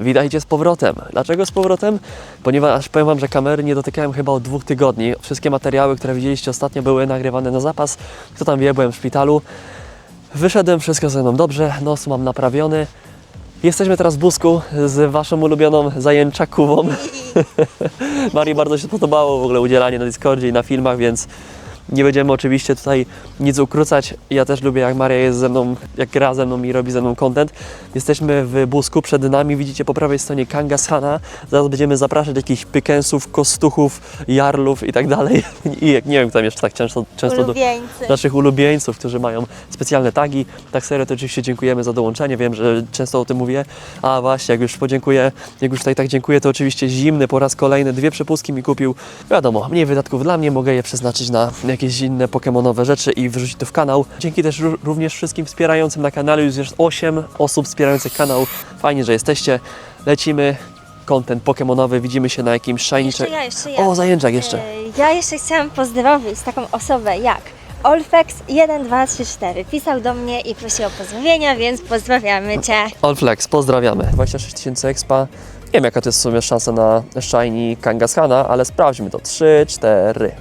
Witajcie z powrotem. Dlaczego z powrotem? Ponieważ powiem Wam, że kamery nie dotykałem chyba od dwóch tygodni. Wszystkie materiały, które widzieliście ostatnio były nagrywane na zapas. Kto tam wie, byłem w szpitalu. Wyszedłem, wszystko ze mną dobrze, nos mam naprawiony. Jesteśmy teraz w Busku z Waszą ulubioną zajęczakową. Marii bardzo się podobało w ogóle udzielanie na Discordzie i na filmach, więc nie będziemy oczywiście tutaj nic ukrócać. Ja też lubię, jak Maria jest ze mną, jak gra ze mną i robi ze mną content. Jesteśmy w Busku, przed nami widzicie po prawej stronie Kangasana. Zaraz będziemy zapraszać jakichś pykensów, kostuchów, jarlów i tak dalej. I jak nie wiem, tam jeszcze tak często, często do, naszych ulubieńców, którzy mają specjalne tagi. Tak serio, to oczywiście dziękujemy za dołączenie. Wiem, że często o tym mówię. A właśnie, jak już podziękuję, jak już tutaj tak dziękuję, to oczywiście zimny po raz kolejny dwie przepustki mi kupił. Wiadomo, mniej wydatków dla mnie, mogę je przeznaczyć na jakieś inne pokemonowe rzeczy i wrzucić to w kanał. Dzięki też ró- również wszystkim wspierającym na kanale. Już jest 8 osób wspierających kanał. Fajnie, że jesteście. Lecimy. Content pokemonowy, widzimy się na jakimś. Jeszcze ja, jeszcze ja. O, zajęczak jeszcze. E, Ja jeszcze chciałam pozdrowić taką osobę jak Olfex1234. Pisał do mnie i prosił o pozdrowienia, więc pozdrawiamy Cię. Allflex, pozdrawiamy. 26 tysięcy expa. Nie wiem jaka to jest w sumie szansa na Shiny Kangaskana, ale sprawdźmy to. 3, 4.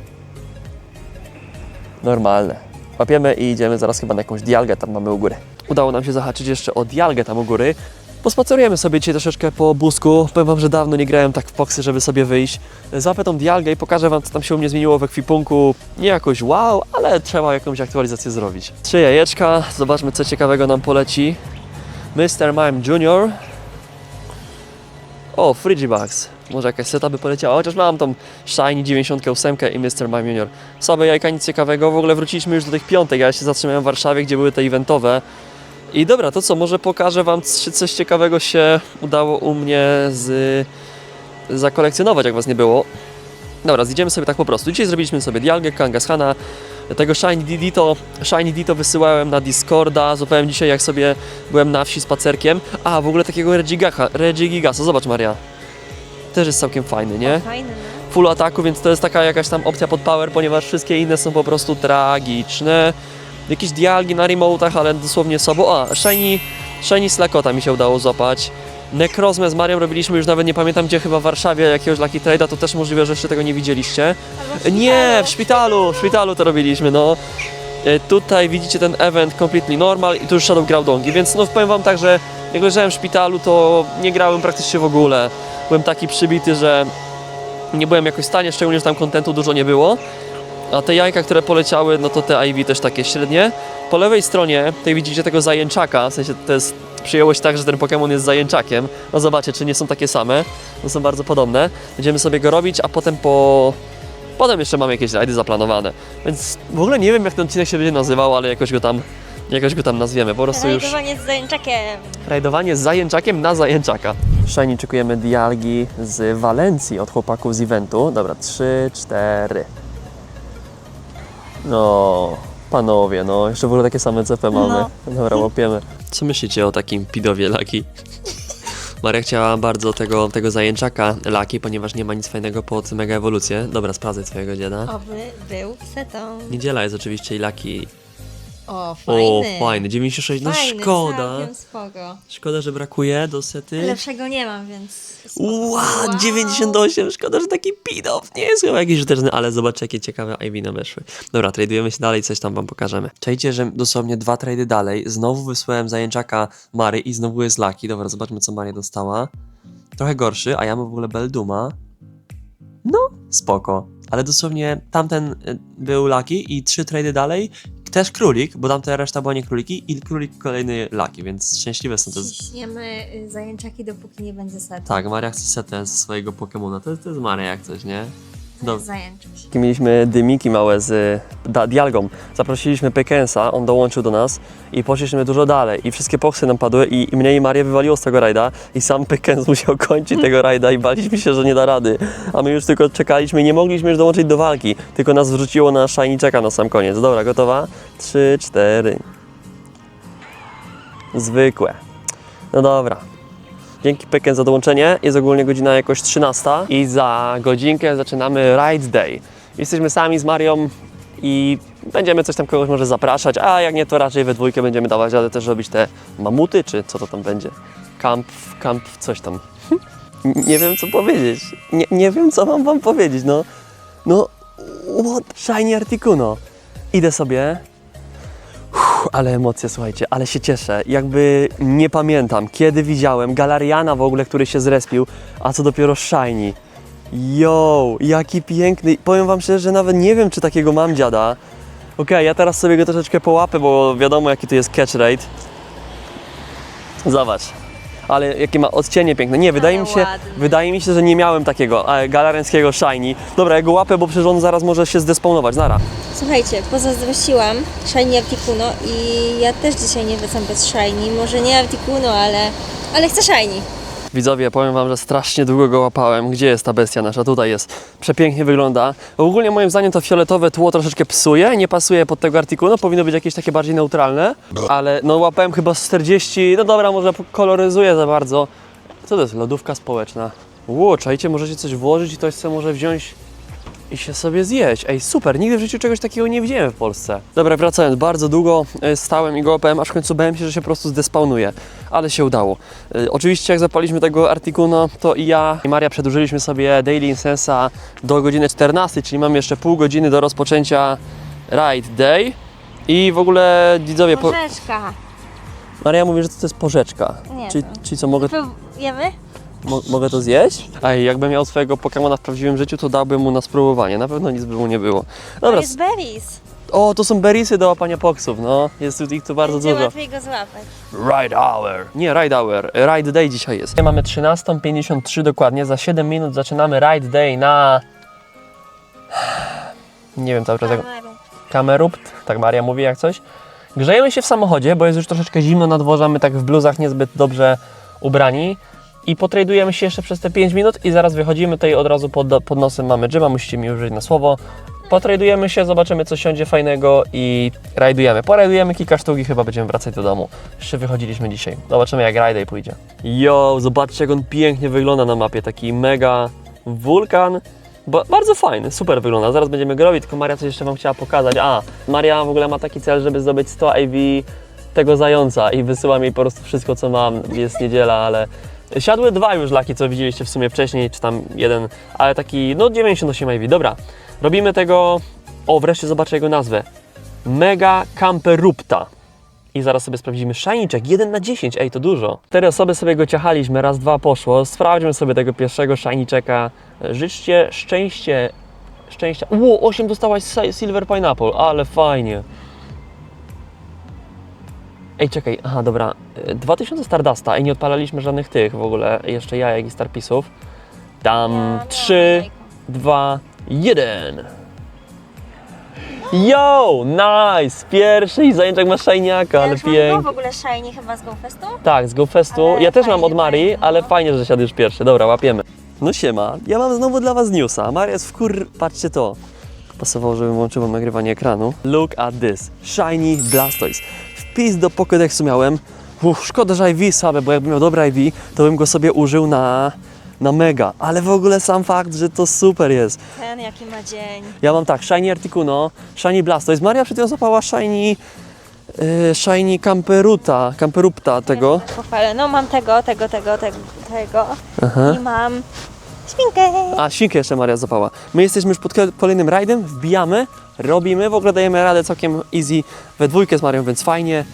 Normalne. Łapiemy i idziemy zaraz chyba na jakąś dialgę, tam mamy u góry. Udało nam się zahaczyć jeszcze o dialgę tam u góry. Pospacerujemy sobie dzisiaj troszeczkę po busku. Powiem Wam, że dawno nie grałem tak w poksy, żeby sobie wyjść. Złapę tą dialgę i pokażę Wam, co tam się u mnie zmieniło w ekwipunku. Nie jakoś wow, ale trzeba jakąś aktualizację zrobić. Trzy jajeczka, zobaczmy co ciekawego nam poleci. Mr. Mime Junior. O, Frigibax. Może jakaś seta by poleciała, chociaż mam tą Shiny 98 i Mr. Mime Junior. Słabe jajka, nic ciekawego. W ogóle wróciliśmy już do tych piątek. Ja się zatrzymałem w Warszawie, gdzie były te eventowe. I dobra, to co, może pokażę Wam, czy coś ciekawego się udało u mnie z... zakolekcjonować, jak Was nie było. Dobra, zjedziemy sobie tak po prostu. Dzisiaj zrobiliśmy sobie Dialgę, Kangashana, tego Shiny DD to, Shiny D to wysyłałem na Discorda, złapałem dzisiaj jak sobie byłem na wsi spacerkiem. A, w ogóle takiego Regigacha, Regigigasa, zobacz Maria. Też jest całkiem fajny, nie? Fajny, no. Full ataku, więc to jest taka jakaś tam opcja pod power, ponieważ wszystkie inne są po prostu tragiczne. Jakieś dialgi na remote'ach, ale dosłownie sobą. A, Shiny, Shiny Slakota mi się udało złapać. Necrozmę z Marią robiliśmy już nawet nie pamiętam gdzie, chyba w Warszawie jakiegoś Lucky Trade'a, to też możliwe, że jeszcze tego nie widzieliście. W Nie, w szpitalu, w szpitalu to robiliśmy, no. E, Tutaj widzicie ten event completely normal i tu już Shadow grał dongi, więc no powiem wam tak, że jak leżałem w szpitalu, to nie grałem praktycznie w ogóle. Byłem taki przybity, że nie byłem jakoś w stanie, szczególnie, że tam kontentu dużo nie było. A te jajka, które poleciały, no to te IV też takie średnie. Po lewej stronie, tutaj widzicie tego zajęczaka, w sensie to jest, przyjęło się tak, że ten Pokémon jest zajęczakiem. No zobaczcie, czy nie są takie same, no są bardzo podobne. Będziemy sobie go robić, a potem po... Potem jeszcze mamy jakieś rajdy zaplanowane. Więc w ogóle nie wiem, jak ten odcinek się będzie nazywał, ale jakoś go tam, jakoś go tam nazwiemy. Po prostu już... Rajdowanie z zajęczakiem. Rajdowanie z zajęczakiem na zajęczaka. Shiny czekujemy dialgi z Walencji od chłopaków z eventu. Dobra, trzy, cztery. No, panowie, no, jeszcze w ogóle takie same CP mamy. No. Dobra, łapiemy. Co myślicie o takim pidowie Laki? Maria chciała bardzo tego, tego zajęczaka Laki, ponieważ nie ma nic fajnego pod mega ewolucję. Dobra, sprawdzaj swojego dziada. Oby był setą. Niedziela jest oczywiście i Laki. O, O, fajny. fajny, 96, no Fajny, szkoda. całkiem spoko. Szkoda, że brakuje do sety. Lepszego nie mam, więc... spoko. Ła, 98, szkoda, że taki pidow nie jest chyba jakiś użyteczny, ale zobaczcie, jakie ciekawe IV nam weszły. Dobra, tradujemy się dalej, coś tam wam pokażemy. Czajcie, że dosłownie dwa trady dalej, znowu wysłałem zajęczaka Mary i znowu jest Lucky. Dobra, zobaczmy, co Maria dostała. Trochę gorszy, a ja mam w ogóle Belduma. No, spoko. Ale dosłownie tamten y, był Lucky i trzy trady dalej też królik, bo tamta reszta była nie króliki i królik kolejny Lucky, więc szczęśliwe są te Ciśniemy y, zajęczaki, dopóki nie będzie setu. tak, Maria chce setę ze swojego Pokemona. To, to jest Maria jak coś, nie? Dobrze. Zajęczyć. Mieliśmy dymiki małe z Dialgą. Zaprosiliśmy Pekensa, on dołączył do nas i poszliśmy dużo dalej. I wszystkie poksy nam padły i, i mnie i Marię wywaliło z tego rajda i sam Pekens musiał kończyć tego rajda i baliśmy się, że nie da rady. A my już tylko czekaliśmy i nie mogliśmy już dołączyć do walki. Tylko nas wrzuciło na Shiny na sam koniec. Dobra, gotowa? Trzy, cztery. Zwykłe. No dobra. Dzięki Pekken za dołączenie. Jest ogólnie godzina jakoś 13 i za godzinkę zaczynamy Ride Day. Jesteśmy sami z Marią i będziemy coś tam kogoś może zapraszać, a jak nie, to raczej we dwójkę będziemy dawać radę też robić te mamuty, czy co to tam będzie. Camp, camp, coś tam. nie wiem co powiedzieć. Nie, nie wiem co mam wam powiedzieć, no. No, what? Shiny Articuno. Idę sobie. Ale emocje, słuchajcie, ale się cieszę. Jakby nie pamiętam, kiedy widziałem Galariana w ogóle, który się zrespił, a co dopiero Shiny. Yo, jaki piękny. Powiem wam szczerze, że nawet nie wiem, czy takiego mam dziada. Okej, ja teraz sobie go troszeczkę połapę, bo wiadomo, jaki tu jest catch rate. Zobacz. Ale jakie ma odcienie piękne. Nie, wydaje mi się, ładny. wydaje mi się, że nie miałem takiego e, galarenckiego shiny. Dobra, ja go łapę, bo przecież on zaraz może się zdespawnować. Nara. Słuchajcie, pozazdrościłam Shiny Articuno i ja też dzisiaj nie wracam bez Shiny. Może nie Articuno, ale, ale chcę Shiny. Widzowie, powiem wam, że strasznie długo go łapałem. Gdzie jest ta bestia nasza? Tutaj jest. Przepięknie wygląda. Ogólnie moim zdaniem to fioletowe tło troszeczkę psuje, nie pasuje pod tego artykułu, no powinno być jakieś takie bardziej neutralne, ale no łapałem chyba z 40, no dobra, może koloryzuje za bardzo. Co to jest? Lodówka społeczna. Ło, czajcie, możecie coś włożyć i ktoś sobie może wziąć i się sobie zjeść. Ej, super, nigdy w życiu czegoś takiego nie widziałem w Polsce. Dobra, wracając, bardzo długo e, stałem i go łapałem, aż w końcu bałem się, że się po prostu zdespawnuje, ale się udało. E, Oczywiście jak zapaliśmy tego Articuno, to i ja i Maria przedłużyliśmy sobie Daily Insensa do godziny 14, czyli mamy jeszcze pół godziny do rozpoczęcia Ride Day. I w ogóle widzowie, po... Porzeczka. Maria mówi, że to jest porzeczka. Nie Czyli, wiem. czyli co, mogę, Próbujemy? mo, mogę to zjeść? Ej, jakbym miał swojego Pokemona w prawdziwym życiu, to dałbym mu na spróbowanie. Na pewno nic by mu nie było. To Dobra, jest berries. O, to są berisy do łapania poksów, no. Jest ich tu bardzo Będzie dużo. łatwiej go złapać. Ride hour. Nie, ride hour. Ride day dzisiaj jest. Mamy 13.53 dokładnie. Za 7 minut zaczynamy ride day na... Nie wiem cały czas jak... Kameru. Kamerupt, tak Maria mówi jak coś. Grzejemy się w samochodzie, bo jest już troszeczkę zimno na dworze, my tak w bluzach niezbyt dobrze ubrani. I potradujemy się jeszcze przez te 5 minut i zaraz wychodzimy tutaj od razu pod, pod nosem mamy Jima, musicie mi użyć na słowo. Potradujemy się, zobaczymy co siądzie fajnego i rajdujemy. Porajdujemy kilka sztuk i chyba będziemy wracać do domu. Jeszcze wychodziliśmy dzisiaj. Zobaczymy jak rajdej pójdzie. Yo, zobaczcie jak on pięknie wygląda na mapie. Taki mega wulkan. Ba- bardzo fajny, super wygląda. Zaraz będziemy go robić, tylko Maria coś jeszcze Wam chciała pokazać. A, Maria w ogóle ma taki cel, żeby zdobyć 100 AV tego zająca i wysyłam jej po prostu wszystko, co mam. Jest niedziela, ale siadły dwa już laki, co widzieliście w sumie wcześniej, czy tam jeden, ale taki, no 98 AV. Dobra, robimy tego, o wreszcie zobaczę jego nazwę. Mega Camperupta. I zaraz sobie sprawdzimy szajniczek, 1 na 10, ej to dużo. Cztery osoby sobie go ciachaliśmy, raz, dwa poszło. Sprawdźmy sobie tego pierwszego szajniczeka. Życzcie szczęście, szczęścia. Ło, 8 dostałaś si- Silver Pineapple, ale fajnie. Ej, czekaj, aha, dobra. Y, 2000 Stardusta i nie odpalaliśmy żadnych tych w ogóle, jeszcze jajek i Starpisów. Tam Ja 3, miałam 2, 1. Yo, nice! Pierwszy zajęczek ma szajniaka, ale go w pięknie. ogóle Shiny chyba z GoFestu. Tak, z GoFestu. Ale Ja też mam fajnie, od Marii, fajnie, no. ale fajnie, że siadł już pierwszy. Dobra, łapiemy. No siema, ja mam znowu dla Was newsa. Maria jest w kur... Patrzcie to. Pasowało, żebym włączył wam nagrywanie ekranu. Look at this. Shiny Blastoise. Wpis do Pokédexu miałem. Uff, szkoda, że IV słabe, bo jakbym miał dobre IV, to bym go sobie użył na... Na mega, ale w ogóle sam fakt, że to super jest. Ten jaki ma dzień. Ja mam tak, Shiny Articuno, Shiny Blastoise. Maria przed chwilą zapała Shiny... Yy, shiny Camperuta, Camperupta tego. Ja. No mam tego, tego, tego, tego, tego. Aha. I mam świnkę. A, świnkę jeszcze Maria zapała. My jesteśmy już pod ko- kolejnym rajdem, wbijamy, robimy, w ogóle dajemy radę całkiem easy we dwójkę z Marią, więc fajnie.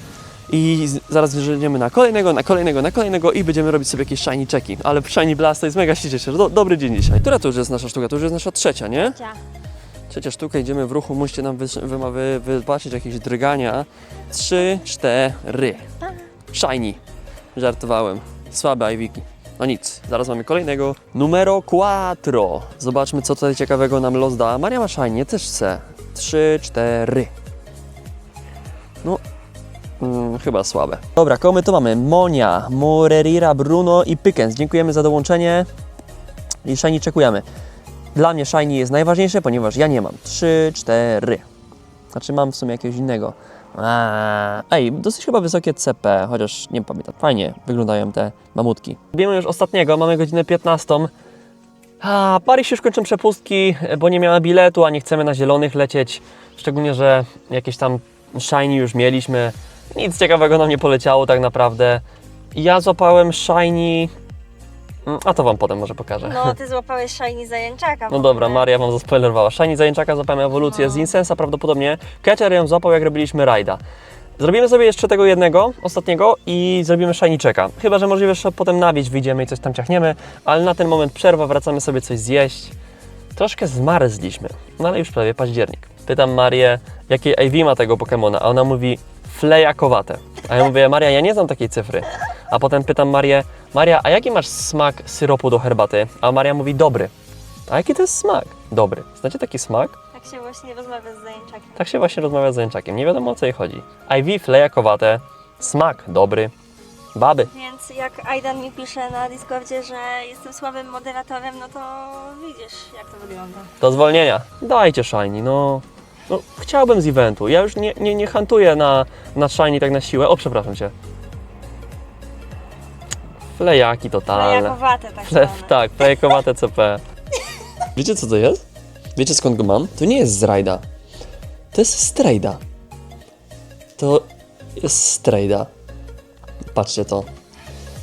I zaraz wyżyjemy na kolejnego, na kolejnego, na kolejnego i będziemy robić sobie jakieś shiny checki. Ale shiny blast to jest mega się cieszę. Do, dobry dzień dzisiaj. Która to już jest nasza sztuka? To już jest nasza trzecia, nie? Cia. Trzecia sztuka, idziemy w ruchu, musicie nam wy, wy, wy, wybaczyć jakieś drgania. Trzy, cztery. Shiny. Żartowałem. Słabe Iviki. No nic, zaraz mamy kolejnego. Numero quattro. Zobaczmy, co tutaj ciekawego nam los da. Maria ma shiny, też chce. Trzy, cztery. No, mm, chyba słabe. Dobra, kogo my tu mamy? Monia, Morerira, Bruno i Pickens. Dziękujemy za dołączenie. I shiny czekujemy. Dla mnie shiny jest najważniejsze, ponieważ ja nie mam. Trzy, cztery. Znaczy mam w sumie jakiegoś innego. Ej, dosyć chyba wysokie CP, chociaż nie pamiętam. Fajnie wyglądają te mamutki. Robimy już ostatniego, mamy godzinę 15. A, Paryż już kończą przepustki, bo nie miała biletu, a nie chcemy na zielonych lecieć. Szczególnie, że jakieś tam shiny już mieliśmy. Nic ciekawego nam nie poleciało tak naprawdę. Ja złapałem shiny... Mm, A to wam potem może pokażę. No, ty złapałeś Shiny Zajęczaka. No dobra. Maria wam zaspoilerowała. Shiny Zajęczaka złapałem ewolucję No. z Insensa prawdopodobnie. Catcher ją złapał jak robiliśmy rajda. Zrobimy sobie jeszcze tego jednego, ostatniego i zrobimy Shiny Checka. Chyba, że możliwe, że potem na wieś wyjdziemy i coś tam ciachniemy, ale na ten moment przerwa, wracamy sobie coś zjeść. Troszkę zmarzliśmy, no ale już prawie październik. Pytam Marię, jakiej IV ma tego Pokemona, a ona mówi flejakowate. A ja mówię, Maria, ja nie znam takiej cyfry. A potem pytam Marię, Maria, a jaki masz smak syropu do herbaty? A Maria mówi, dobry. A jaki to jest smak? Dobry. Znacie taki smak? Tak się właśnie rozmawia z Zajęczakiem. Tak się właśnie rozmawia z Zęczakiem. Nie wiadomo o co jej chodzi. IV flejakowate, smak dobry, baby. Więc jak Aidan mi pisze na Discordzie, że jestem słabym moderatorem, no to widzisz, jak to wygląda. Do zwolnienia. Dajcie Shiny, no. No chciałbym z eventu. Ja już nie, nie, nie hantuję na, na Shiny tak na siłę. O, przepraszam cię. Flejaki totalne. Flejakowate tak Fle, zwane. tak, flejkowate CP. Wiecie co to jest? Wiecie skąd go mam? To nie jest z rajda. To jest z trajda. To jest z trajda. Patrzcie to.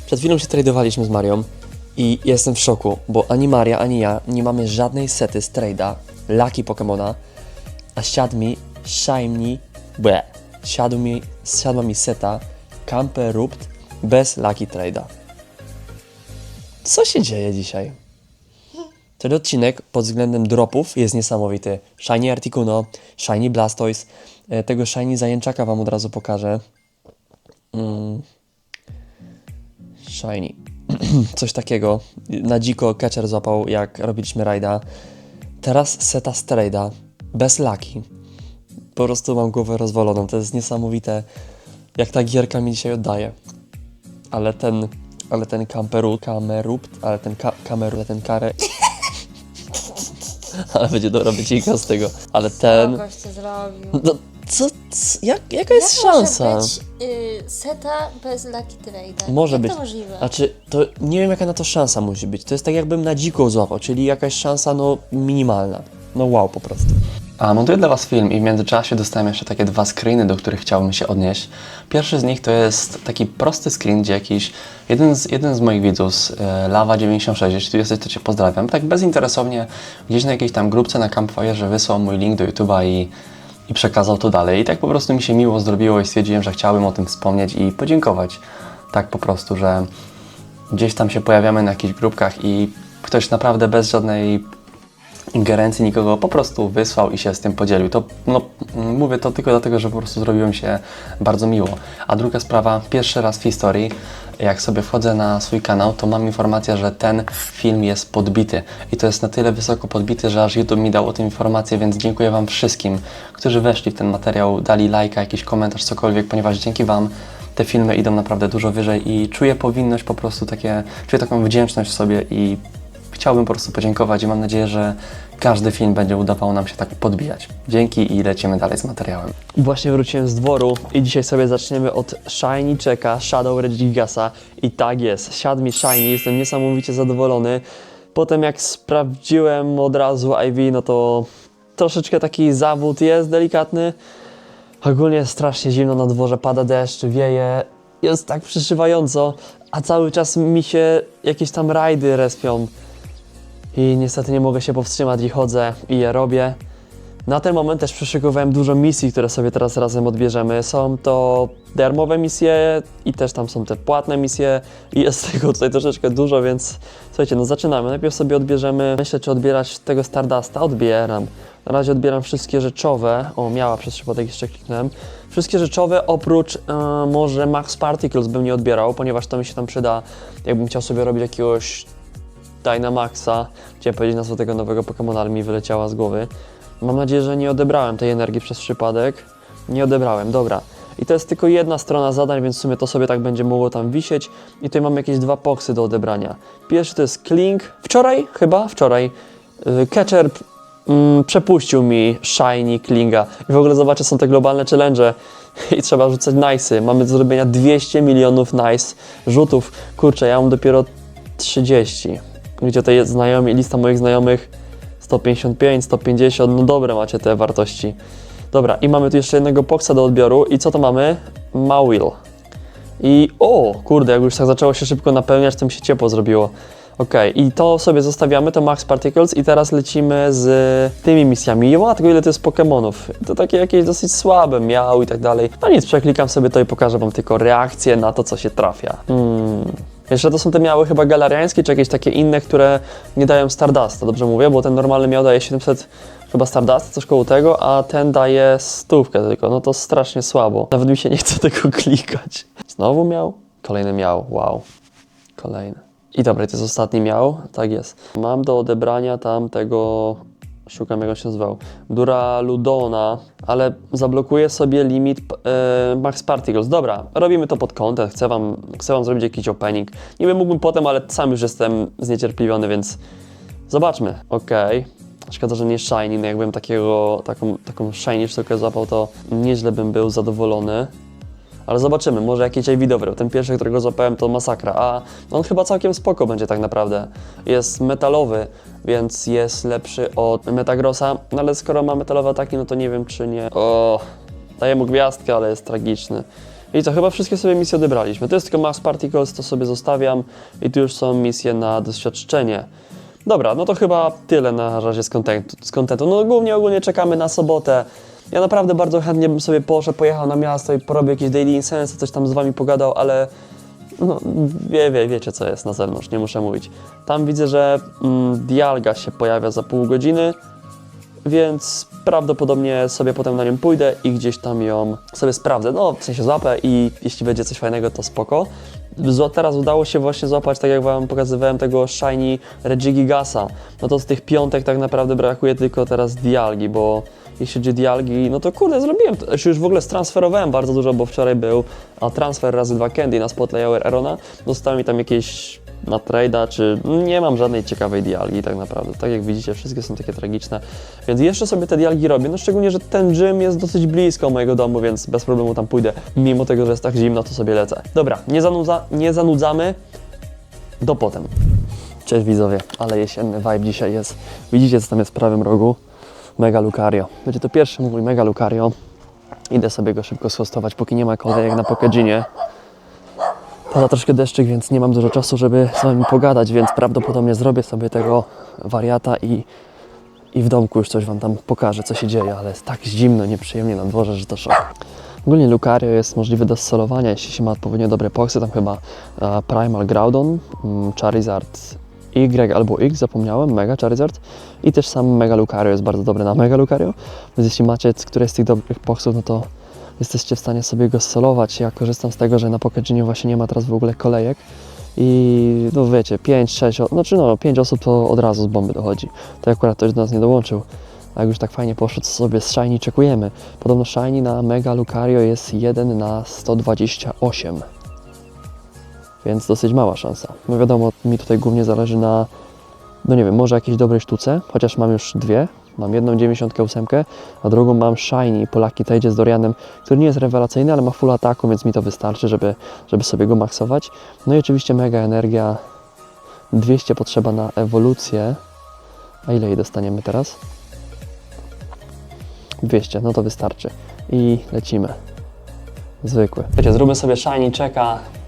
Przed chwilą się tradowaliśmy z Marią i jestem w szoku, bo ani Maria, ani ja nie mamy żadnej sety z trajda, Lucky Pokemona, a siadł mi Shiny, ble, siadł mi, siadła mi seta Camperupt bez Lucky Trada. Co się dzieje dzisiaj? Ten odcinek pod względem dropów jest niesamowity. Shiny Articuno, Shiny Blastoise, e, tego Shiny Zajęczaka Wam od razu pokażę. Mm. Shiny. Coś takiego. Na dziko Catcher złapał jak robiliśmy rajda. Teraz seta z trade'a, bez laki. Po prostu mam głowę rozwaloną. To jest niesamowite, jak ta gierka mi dzisiaj oddaje ale ten, ale ten kamperu, kamerupt, ale ten ka, kameru, ale ten karę... ale będzie dobra wycinka z tego, ale ten... Kogoś cię zrobił. No, co, co jak, jaka jest Jak szansa? Może być y, seta bez Lucky Trade'a? Może Jak być. to możliwe? Znaczy, to nie wiem jaka na to szansa musi być. To jest tak jakbym na dziko złapał, czyli jakaś szansa no minimalna. No wow po prostu. A montuję dla Was film i w międzyczasie dostałem jeszcze takie dwa screeny, do których chciałbym się odnieść. Pierwszy z nich to jest taki prosty screen, gdzie jakiś jeden z, jeden z moich widzów, z, e, Lava96, jeśli tu jesteś, to Cię pozdrawiam, tak bezinteresownie gdzieś na jakiejś tam grupce na Campfire wysłał mój link do YouTube'a i, i przekazał to dalej. I tak po prostu mi się miło zrobiło i stwierdziłem, że chciałbym o tym wspomnieć i podziękować. Tak po prostu, że gdzieś tam się pojawiamy na jakichś grupkach i ktoś naprawdę bez żadnej ingerencji nikogo po prostu wysłał i się z tym podzielił. To no, mówię to tylko dlatego, że po prostu zrobiłem się bardzo miło. A druga sprawa, pierwszy raz w historii, jak sobie wchodzę na swój kanał, to mam informację, że ten film jest podbity. I to jest na tyle wysoko podbity, że aż YouTube mi dał o tym informację, więc dziękuję Wam wszystkim, którzy weszli w ten materiał, dali lajka, jakiś komentarz, cokolwiek, ponieważ dzięki Wam te filmy idą naprawdę dużo wyżej i czuję powinność po prostu takie, czuję taką wdzięczność w sobie i chciałbym po prostu podziękować i mam nadzieję, że każdy film będzie udawało nam się tak podbijać. Dzięki i lecimy dalej z materiałem. Właśnie wróciłem z dworu i dzisiaj sobie zaczniemy od Shiny Checka Shadow Regigasa i tak jest, siadł mi Shiny, jestem niesamowicie zadowolony. Potem jak sprawdziłem od razu IV, no to troszeczkę taki zawód jest delikatny. Ogólnie jest strasznie zimno na dworze, pada deszcz, wieje, jest tak przyszywająco, a cały czas mi się jakieś tam rajdy respią. I niestety nie mogę się powstrzymać i chodzę i je robię. Na ten moment też przyszykowałem dużo misji, które sobie teraz razem odbierzemy. Są to darmowe misje i też tam są te płatne misje i jest tego tutaj troszeczkę dużo, więc słuchajcie, no zaczynamy. Najpierw sobie odbierzemy, myślę, czy odbierać tego Stardasta. Odbieram. Na razie odbieram wszystkie rzeczowe. O, miała przez przypadek jeszcze kliknąłem. Wszystkie rzeczowe oprócz e, może Max Particles bym nie odbierał, ponieważ to mi się tam przyda, jakbym chciał sobie robić jakiegoś Dynamaxa. Chciałem powiedzieć nazwę tego nowego Pokemona, ale mi wyleciała z głowy. Mam nadzieję, że nie odebrałem tej energii przez przypadek. Nie odebrałem, dobra. I to jest tylko jedna strona zadań, więc w sumie to sobie tak będzie mogło tam wisieć. I tutaj mam jakieś dwa poksy do odebrania. Pierwszy to jest Klink. Wczoraj, chyba wczoraj, yy, Catcher mm, przepuścił mi Shiny Klinga. I w ogóle zobaczę, są te globalne challenge i trzeba rzucać nice'y. Mamy do zrobienia 200 milionów nice rzutów. Kurczę, ja mam dopiero 30. Gdzie tutaj znajomi, lista moich znajomych 155, 150, no dobre macie te wartości. Dobra, i mamy tu jeszcze jednego poksa do odbioru. I co to mamy? Mawil. I o, kurde, jak już tak zaczęło się szybko napełniać, to mi się ciepło zrobiło. Okej, i to sobie zostawiamy, to Max Particles i teraz lecimy z tymi misjami. Ma tego ile to jest Pokémonów. To takie jakieś dosyć słabe, miał i tak dalej. No nic, przeklikam sobie to i pokażę wam tylko reakcję na to, co się trafia. Hmm. Jeszcze to są te miały chyba galariańskie, czy jakieś takie inne, które nie dają Stardusta, dobrze mówię? Bo ten normalny miał daje 700 chyba Stardust, coś koło tego, a ten daje stówkę tylko. No to strasznie słabo. Nawet mi się nie chce tego klikać. Znowu miał? Kolejny miał, wow. Kolejny. I dobra, to jest ostatni miał, tak jest. Mam do odebrania tam tego, szukam jak on się nazywał, Dura Ludona, ale zablokuję sobie limit e, Max Particles. Dobra, robimy to pod kątem, chcę wam, chcę wam zrobić jakiś opening. Niby mógłbym potem, ale sam już jestem zniecierpliwiony, więc zobaczmy. Okej. Szkoda, że nie shiny, no jakbym takiego, taką, taką shiny sztukę złapał, to nieźle bym był zadowolony. Ale zobaczymy, może jakiś IV dobry. Ten pierwszy, którego złapałem, to masakra. A on chyba całkiem spoko będzie tak naprawdę. Jest metalowy, więc jest lepszy od Metagrossa. No ale skoro ma metalowe ataki, no to nie wiem czy nie. O, daję mu gwiazdkę, ale jest tragiczny. I to chyba wszystkie sobie misje odebraliśmy. To jest tylko Mass Particles, to sobie zostawiam. I tu już są misje na doświadczenie. Dobra, no to chyba tyle na razie z kontentu. Z kontentu. No głównie ogólnie czekamy na sobotę. Ja naprawdę bardzo chętnie bym sobie poszedł, pojechał na miasto i porobił jakieś daily incense, coś tam z wami pogadał, ale no, wie, wie, wiecie co jest na zewnątrz, nie muszę mówić. Tam widzę, że mm, Dialga się pojawia za pół godziny, więc prawdopodobnie sobie potem na nią pójdę i gdzieś tam ją sobie sprawdzę. No, w sensie złapę i jeśli będzie coś fajnego, to spoko. Teraz udało się właśnie złapać, tak jak Wam pokazywałem, tego Shiny Regigigasa. No to z tych piątek tak naprawdę brakuje tylko teraz Dialgi, bo jeśli chodzi o Dialgi, no to kurde, zrobiłem to. Znaczy Już w ogóle stransferowałem bardzo dużo, bo wczoraj był a transfer razy dwa Candy na Spotlight Hour Erona. Dostałem mi tam jakieś na trade'a, czy nie mam żadnej ciekawej dialgi tak naprawdę. Tak jak widzicie, wszystkie są takie tragiczne. Więc jeszcze sobie te dialgi robię, no szczególnie, że ten gym jest dosyć blisko mojego domu, więc bez problemu tam pójdę. Mimo tego, że jest tak zimno, to sobie lecę. Dobra, nie, zanudza, nie zanudzamy. Do potem. Cześć widzowie, ale jesienny vibe dzisiaj jest. Widzicie, co tam jest w prawym rogu? Mega Lucario. Będzie to pierwszy mój Mega Lucario. Idę sobie go szybko schostować, póki nie ma kolejek na Pokedzinie. Pada troszkę deszczyk, więc nie mam dużo czasu, żeby z Wami pogadać, więc prawdopodobnie zrobię sobie tego wariata i, i w domku już coś Wam tam pokażę, co się dzieje, ale jest tak zimno, nieprzyjemnie na dworze, że to szok. Ogólnie Lucario jest możliwy do solowania, jeśli się ma odpowiednio dobre poksy, tam chyba e, Primal Groudon, mm, Charizard Y albo X, zapomniałem, Mega Charizard i też sam Mega Lucario jest bardzo dobry na Mega Lucario, więc jeśli macie któreś z tych dobrych poksów, no to jesteście w stanie sobie go solować. Ja korzystam z tego, że na Pokedzinie właśnie nie ma teraz w ogóle kolejek i no wiecie, 5-6, znaczy no 5 osób to od razu z bomby dochodzi. To akurat ktoś do nas nie dołączył. A jak już tak fajnie poszło, to sobie z Shiny czekujemy. Podobno Shiny na Mega Lucario jest 1 na 128. Więc dosyć mała szansa. No wiadomo, mi tutaj głównie zależy na, no nie wiem, może jakiejś dobrej sztuce, chociaż mam już dwie. Mam jedną 98, a drugą mam Shiny Polaki Tejdzie z Dorianem, który nie jest rewelacyjny, ale ma full ataku, więc mi to wystarczy, żeby, żeby sobie go maksować. No i oczywiście mega energia. 200 potrzeba na ewolucję. A ile jej dostaniemy teraz? 200, no to wystarczy. I lecimy. Zwykły. Wiecie, zróbmy sobie Shiny Checka mm,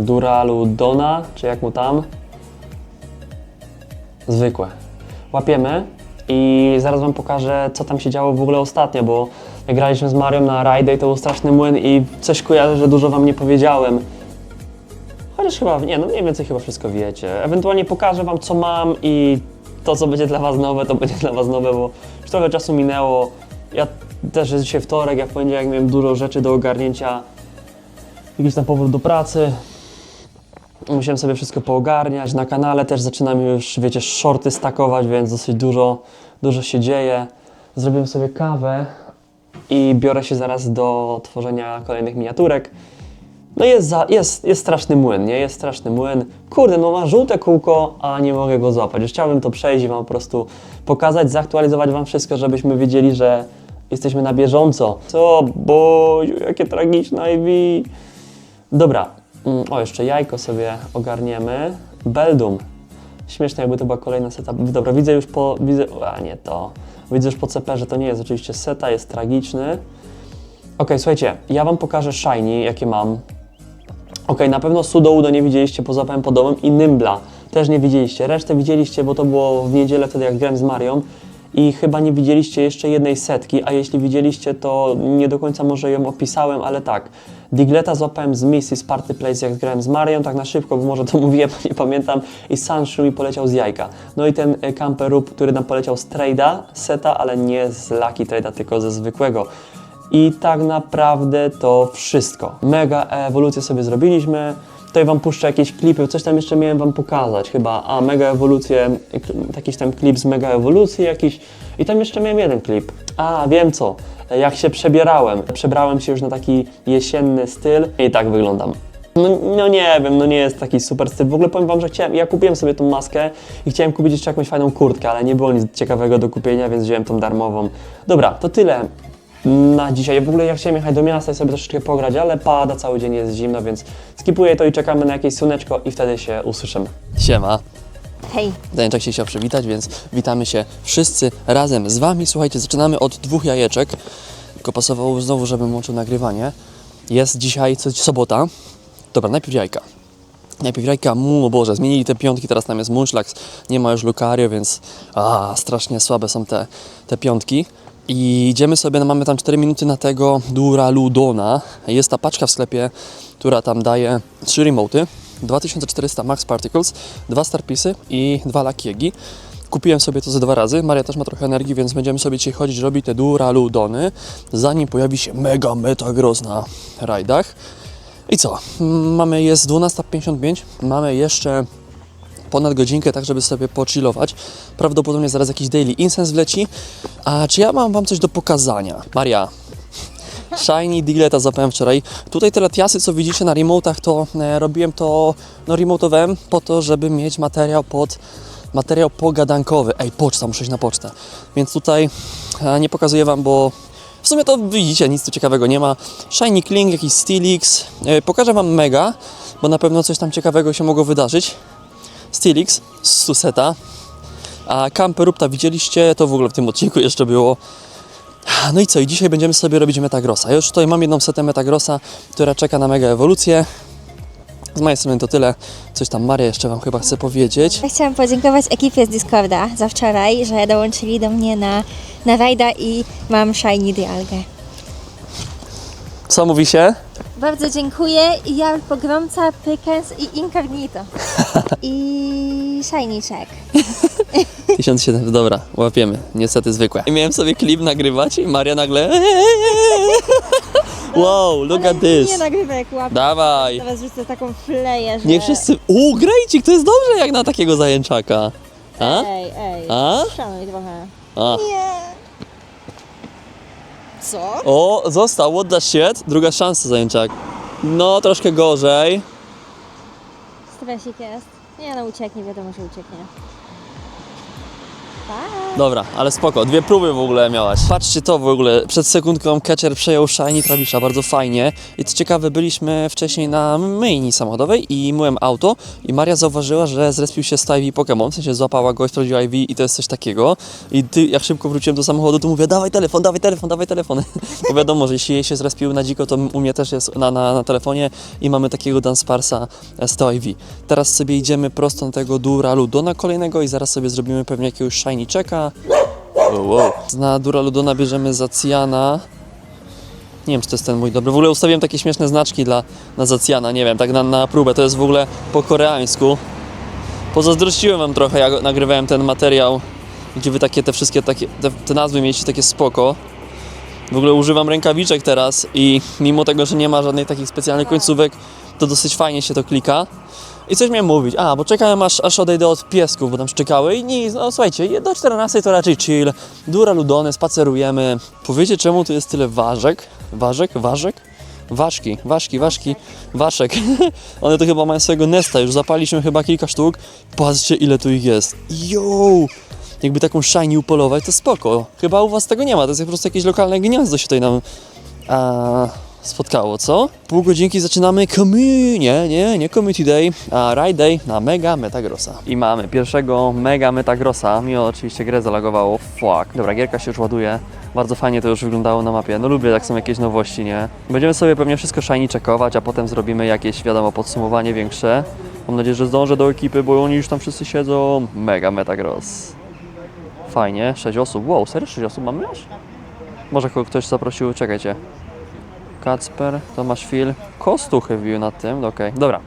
Duralu Dona, czy jak mu tam. Zwykłe. Łapiemy i zaraz Wam pokażę, co tam się działo w ogóle ostatnio, bo jak graliśmy z Marią na Ride, to był straszny młyn i coś kojarzę, że dużo Wam nie powiedziałem. Chociaż chyba, nie, no mniej więcej chyba wszystko wiecie. Ewentualnie pokażę Wam, co mam i to, co będzie dla Was nowe, to będzie dla Was nowe, bo już trochę czasu minęło. Ja też jest dzisiaj wtorek, ja w poniedziałek miałem dużo rzeczy do ogarnięcia. Jakiś tam powrót do pracy. Musiałem sobie wszystko poogarniać. Na kanale też zaczynam już, wiecie, shorty stakować, więc dosyć dużo, dużo się dzieje. Zrobiłem sobie kawę i biorę się zaraz do tworzenia kolejnych miniaturek. No jest, za, jest, jest straszny młyn, nie? Jest straszny młyn. Kurde, no ma żółte kółko, a nie mogę go złapać. Już chciałbym to przejść i Wam po prostu pokazać, zaktualizować Wam wszystko, żebyśmy wiedzieli, że jesteśmy na bieżąco. Co, bo jakie tragiczne IV. Dobra, mm, o jeszcze jajko sobie ogarniemy. Beldum. Śmieszne jakby to była kolejna seta. Dobra, widzę już po, widzę, a nie to. Widzę już po CP, że to nie jest oczywiście seta, jest tragiczny. Ok, słuchajcie, ja Wam pokażę shiny, jakie mam. Okej, na pewno Sudo Udo nie widzieliście, bo złapałem pod domem i Nymbla też nie widzieliście. Resztę widzieliście, bo to było w niedzielę wtedy jak grałem z Marią i chyba nie widzieliście jeszcze jednej setki, a jeśli widzieliście, to nie do końca może ją opisałem, ale tak. Digleta złapałem z misji z Party Place jak grałem z Marią, tak na szybko, bo może to mówiłem, nie pamiętam i Sunshu mi poleciał z jajka. No i ten e, Camper Rub, który nam poleciał z trade'a, seta, ale nie z Lucky Trade'a, tylko ze zwykłego. I tak naprawdę to wszystko. Mega ewolucję sobie zrobiliśmy. Tutaj Wam puszczę jakieś klipy, coś tam jeszcze miałem Wam pokazać chyba. A, mega ewolucję, jakiś tam klip z mega ewolucji jakiś. I tam jeszcze miałem jeden klip. A, wiem co. Jak się przebierałem. Przebrałem się już na taki jesienny styl i tak wyglądam. No, no nie wiem, no nie jest taki super styl. W ogóle powiem Wam, że chciałem, ja kupiłem sobie tą maskę i chciałem kupić jeszcze jakąś fajną kurtkę, ale nie było nic ciekawego do kupienia, więc wziąłem tą darmową. Dobra, to tyle na dzisiaj. W ogóle ja chciałem jechać do miasta i sobie troszeczkę pograć, ale pada, cały dzień jest zimno, więc skipuję to i czekamy na jakieś słoneczko i wtedy się usłyszymy. Siema. Hej, Dańczak się chciał przywitać, więc witamy się wszyscy razem z Wami. Słuchajcie, zaczynamy od dwóch jajeczek. Tylko pasowało znowu, żebym łączył nagrywanie. Jest dzisiaj co, sobota. Dobra, najpierw jajka. Najpierw jajka, mu, o Boże, zmienili te piątki, teraz tam jest Munchlax, nie ma już Lucario, więc a, strasznie słabe są te, te piątki. I idziemy sobie, no mamy tam 4 minuty na tego Duraludona. Jest ta paczka w sklepie, która tam daje 3 remoty, 2400 Max Particles, dwa Starpisy i dwa Lakiegi. Kupiłem sobie to ze dwa razy. Maria też ma trochę energii, więc będziemy sobie dzisiaj chodzić, robić te Duraludony, zanim pojawi się mega metagross na rajdach. I co? Mamy, jest 12.55, mamy jeszcze ponad godzinkę, tak żeby sobie pochillować. Prawdopodobnie zaraz jakiś daily incense wleci. A czy ja mam Wam coś do pokazania? Maria, Shiny Digleta zapałem wczoraj. Tutaj te latiasy, co widzicie na remotach, to e, robiłem to, no remotowałem po to, żeby mieć materiał pod materiał pogadankowy. Ej, poczta, muszę iść na pocztę. Więc tutaj e, nie pokazuję Wam, bo w sumie to widzicie, nic tu ciekawego nie ma. Shiny Kling, jakiś Steelix. E, pokażę Wam Mega, bo na pewno coś tam ciekawego się mogło wydarzyć. Steelix z Suseta. A Camperupta widzieliście, to w ogóle w tym odcinku jeszcze było. No i co, i dzisiaj będziemy sobie robić Metagrossa. Ja już tutaj mam jedną setę Metagrossa, która czeka na mega ewolucję. Z mojej strony to tyle. Coś tam Maria jeszcze Wam chyba chce powiedzieć. ja chciałam podziękować ekipie z Discorda za wczoraj, że dołączyli do mnie na, na rajda i mam Shiny Dialgę. Co mówi się? Bardzo dziękuję. Ja pogromca, Pykens i Incognito. I Shiny Check. 1700, dobra, łapiemy. Niestety zwykłe. I miałem sobie klip nagrywać i Maria nagle... Wow, look at Nie this. nagrywaj jak łapę. Dawaj. Teraz rzucę taką fleję, że... Niech wszyscy... Uuu, grejcik, to jest dobrze jak na takiego zajęczaka. A? Ej, ej. A? Szanuj trochę. A. Nie. Co? O, został, what the shit? Druga szansa zajęczak. No, troszkę gorzej. Stresik jest. Nie no, ucieknie, wiadomo, że ucieknie. Bye. Dobra, ale spoko, dwie próby w ogóle miałaś. Patrzcie to w ogóle, przed sekundką Catcher przejął Shiny Travisha, bardzo fajnie. I co ciekawe, byliśmy wcześniej na myjni samochodowej i myłem auto i Maria zauważyła, że zrespił się z Ivy Pokémon, w sensie złapała go i sprawdziła Ivy i to jest coś takiego. I ty, jak szybko wróciłem do samochodu, to mówię, dawaj telefon, dawaj telefon, dawaj telefon. Bo wiadomo, że jeśli jej się zrespił na dziko, to u mnie też jest na, na, na telefonie i mamy takiego Dunsparsa z to Ivy. Teraz sobie idziemy prosto na tego Duraludona kolejnego i zaraz sobie zrobimy pewnie jakiegoś Shiny Checka. Wow, wow. Na Duraludona bierzemy Zacjana. Nie wiem, czy to jest ten mój dobry. W ogóle ustawiłem takie śmieszne znaczki dla, na Zacjana, nie wiem, tak na, na próbę. To jest w ogóle po koreańsku. Pozazdrościłem wam trochę, jak nagrywałem ten materiał, gdzie wy takie te wszystkie takie, te, te nazwy mieliście takie spoko. W ogóle używam rękawiczek teraz i mimo tego, że nie ma żadnych takich specjalnych końcówek, to dosyć fajnie się to klika. I coś miałem mówić. A, bo czekałem aż, aż odejdę od piesków, bo tam szczekały i nic, no słuchajcie, do 14 to raczej chill, dura ludony, spacerujemy. Powiecie czemu tu jest tyle ważek? Ważek? Ważek? Ważki, ważki, ważki, waszek. One to chyba mają swojego nesta, już zapaliśmy chyba kilka sztuk. Patrzcie ile tu ich jest. Yo! Jakby taką shiny upolować, to spoko. Chyba u was tego nie ma, to jest po prostu jakieś lokalne gniazdo się tutaj nam a, spotkało, co? Pół godzinki zaczynamy commu... Nie, nie, nie Community Day, a Ride Day na Mega Metagrossa. I mamy pierwszego Mega Metagrossa. Mi oczywiście grę zalagowało. Fuck. Dobra, gierka się już ładuje. Bardzo fajnie to już wyglądało na mapie. No lubię, jak są jakieś nowości, nie? Będziemy sobie pewnie wszystko shiny checkować, a potem zrobimy jakieś, wiadomo, podsumowanie większe. Mam nadzieję, że zdążę do ekipy, bo oni już tam wszyscy siedzą. Mega Metagross. Fajnie, 6 osób. Wow, serio 6 osób mamy już? Może ktoś zaprosił, czekajcie. Kacper, Tomasz Fil, Kostuchy wbił nad tym, no okej, dobra.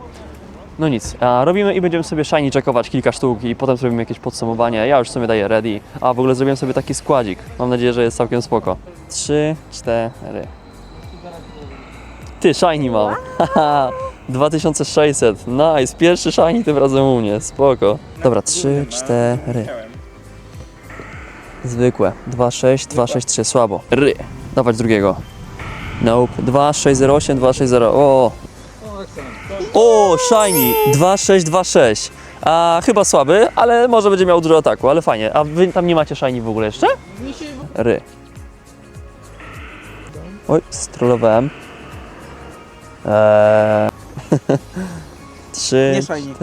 No nic, a robimy i będziemy sobie shiny checkować kilka sztuk i potem zrobimy jakieś podsumowanie. Ja już sobie daję ready, a w ogóle zrobiłem sobie taki składzik. Mam nadzieję, że jest całkiem spoko. Trzy, cztery. Ty, shiny mam. Haha, 2600, nice, pierwszy shiny tym razem u mnie, spoko. Dobra, trzy, cztery. Zwykłe. 2, 6, 2, 6, 3, słabo. Ry. Dawać drugiego. Nope. 2, 6, 0, 8, 2, 6, 0. O! O, shiny! 2, 6, 2, 6. A chyba słaby, ale może będzie miał dużo ataku, ale fajnie. A wy tam nie macie shiny w ogóle jeszcze? Ry. Oj, strollowałem. Eee. 3, Nie shiny.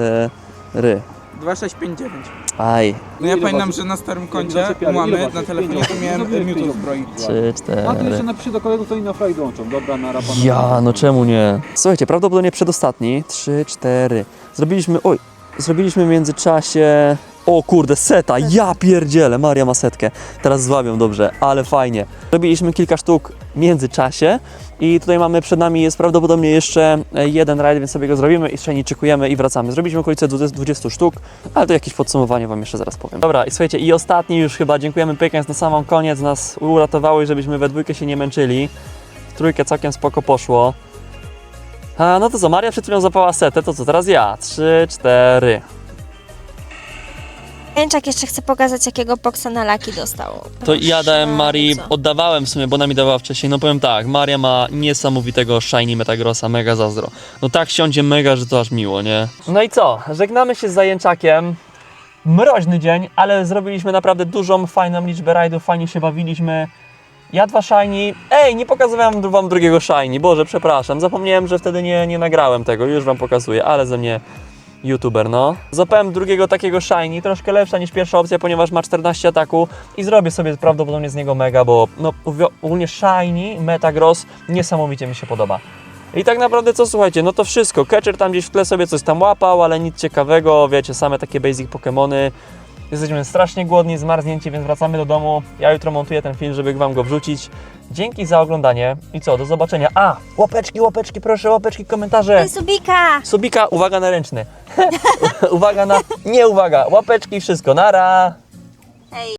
4. 2659. Aj. No ja pamiętam, że na starym koncie mamy na telefonie to miałem Mewtwo zbroi. 3, 4. A to jeszcze napiszę do kolegów, to oni na fraj dołączą. Dobra, na rapa. Ja, no czemu nie? Słuchajcie, prawdopodobnie przedostatni. 3, 4. Zrobiliśmy. Oj, zrobiliśmy w międzyczasie. O kurde, seta! Ja pierdzielę, Maria ma setkę. Teraz złabią dobrze, ale fajnie. Zrobiliśmy kilka sztuk w międzyczasie i tutaj mamy przed nami jest prawdopodobnie jeszcze e, jeden rajd, więc sobie go zrobimy i czekujemy i wracamy. Zrobiliśmy okolice 20, 20 sztuk, ale to jakieś podsumowanie Wam jeszcze zaraz powiem. Dobra, i słuchajcie, i ostatni już chyba, dziękujemy Pykens na sam koniec, nas uratowały, żebyśmy we dwójkę się nie męczyli. W trójkę całkiem spoko poszło. A, no to co, Maria przed chwilą zapała setę, to co, teraz ja. Trzy, cztery. Jęczak jeszcze chce pokazać, jakiego boksa na laki dostało. To ja dałem Marii, oddawałem w sumie, bo ona mi dawała wcześniej. No powiem tak, Maria ma niesamowitego Shiny Metagrossa, mega zazdro. No tak siądzie mega, że to aż miło, nie? No i co, żegnamy się z Zajęczakiem. Mroźny dzień, ale zrobiliśmy naprawdę dużą, fajną liczbę rajdów, fajnie się bawiliśmy. Ja dwa shiny. Ej, nie pokazywałem wam drugiego shiny. Boże, przepraszam. Zapomniałem, że wtedy nie, nie nagrałem tego. Już wam pokazuję, ale ze mnie youtuber, no. Zapałem drugiego takiego shiny, troszkę lepsza niż pierwsza opcja, ponieważ ma 14 ataku i zrobię sobie prawdopodobnie z niego mega, bo no ogólnie shiny, metagross niesamowicie mi się podoba. I tak naprawdę co słuchajcie, no to wszystko. Catcher tam gdzieś w tle sobie coś tam łapał, ale nic ciekawego, wiecie, same takie basic Pokémony. Jesteśmy strasznie głodni, zmarznięci, więc wracamy do domu. Ja jutro montuję ten film, żeby Wam go wrzucić. Dzięki za oglądanie i co, do zobaczenia. A, łapeczki, łapeczki, proszę, łapeczki, komentarze. Subika! Subika, uwaga na ręczny. uwaga na, nie uwaga, łapeczki, wszystko, nara.